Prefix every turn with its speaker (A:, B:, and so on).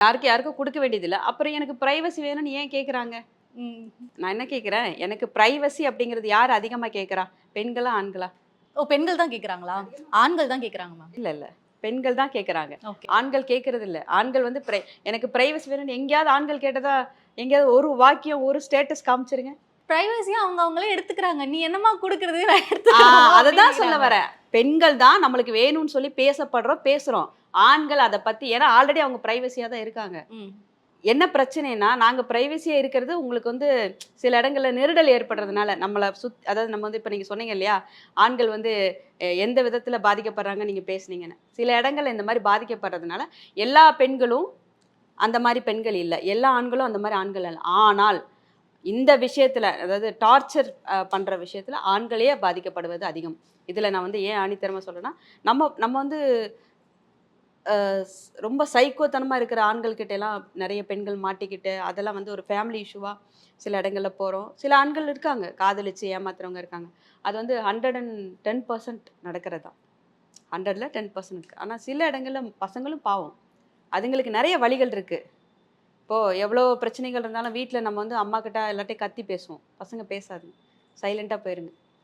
A: யாருக்கு யாருக்கும் கொடுக்க வேண்டியதில்லை. அப்புறம் எனக்கு ப்ரைவசி வேணும்னு ஏன் கேட்குறாங்க. நான் என்ன கேட்குறேன் எனக்கு ப்ரைவசி அப்படிங்கிறது யார் அதிகமாக கேட்குறா பெண்களா ஆண்களா?
B: ஓ பெண்கள் தான் கேக்குறாங்களா? ஆண்கள் தான் கேக்குறாங்க மேம்
A: இல்லை இல்லை. பெண்கள் தான் கேட்குறாங்க ஆண்கள் கேட்கறது இல்ல. ஆண்கள் வந்து pri- எனக்கு ப்ரைவசி வேணும்னு எங்கேயாவது ஆண்கள் கேட்டதா எங்கேயாவது ஒரு வாக்கியம் ஒரு ஸ்டேட்டஸ் காமிச்சிருங்க.
B: பிரைவசியா அவங்க அவங்களே எடுத்துக்கிறாங்க. நீ என்னமா குடுக்கறது? நான்
A: அதை தான் சொல்ல வரேன். பெண்கள் தான் நம்மளுக்கு வேணும்னு சொல்லி பேசப்படுறோம் பேசுறோம். ஆண்கள் அதை பத்தி ஏன்னா ஆல்ரெடி அவங்க ப்ரைவசியா தான் இருக்காங்க. என்ன பிரச்சனைனா நாங்க ப்ரைவசியா இருக்கிறது உங்களுக்கு வந்து சில இடங்கள்ல நெருடல் ஏற்படுறதுனால நம்மளை சுத் அதாவது நம்ம வந்து இப்போ நீங்க சொன்னீங்க இல்லையா ஆண்கள் வந்து எந்த விதத்துல பாதிக்கப்படுறாங்க நீங்க பேசுனீங்கன்னு. சில இடங்கள்ல இந்த மாதிரி பாதிக்கப்படுறதுனால எல்லா பெண்களும் அந்த மாதிரி பெண்கள் இல்லை. எல்லா ஆண்களும் அந்த மாதிரி ஆண்கள் இல்லை ஆனால் இந்த விஷயத்துல அதாவது டார்ச்சர் பண்ற விஷயத்துல ஆண்களே பாதிக்கப்படுவது அதிகம். இதுல நான் வந்து ஏன் ஆணித்தரமா சொல்றேன்னா நம்ம நம்ம வந்து ரொம்ப சைக்கோத்தனமாக இருக்கிற ஆண்கள்கிட்ட எல்லாம் நிறைய பெண்கள் மாட்டிக்கிட்டு அதெல்லாம் வந்து ஒரு ஃபேமிலி இஷ்யூவாக சில இடங்களில் போகிறோம் சில ஆண்கள் இருக்காங்க காதலிச்சு ஏமாத்துறவங்க இருக்காங்க. அது வந்து ஹண்ட்ரட் அண்ட் டென் பர்சன்ட் நடக்கிறது தான். ஹண்ட்ரடில் டென் பர்சன்ட் இருக்குது ஆனால் சில இடங்களில் பசங்களும் பாவம். அதுங்களுக்கு நிறைய வழிகள் இருக்குது இப்போது எவ்வளோ பிரச்சனைகள் இருந்தாலும் வீட்டில் நம்ம வந்து அம்மா கிட்ட எல்லாட்டையும் கத்தி பேசுவோம். பசங்க பேசாது சைலண்ட்டாக போயிருங்க.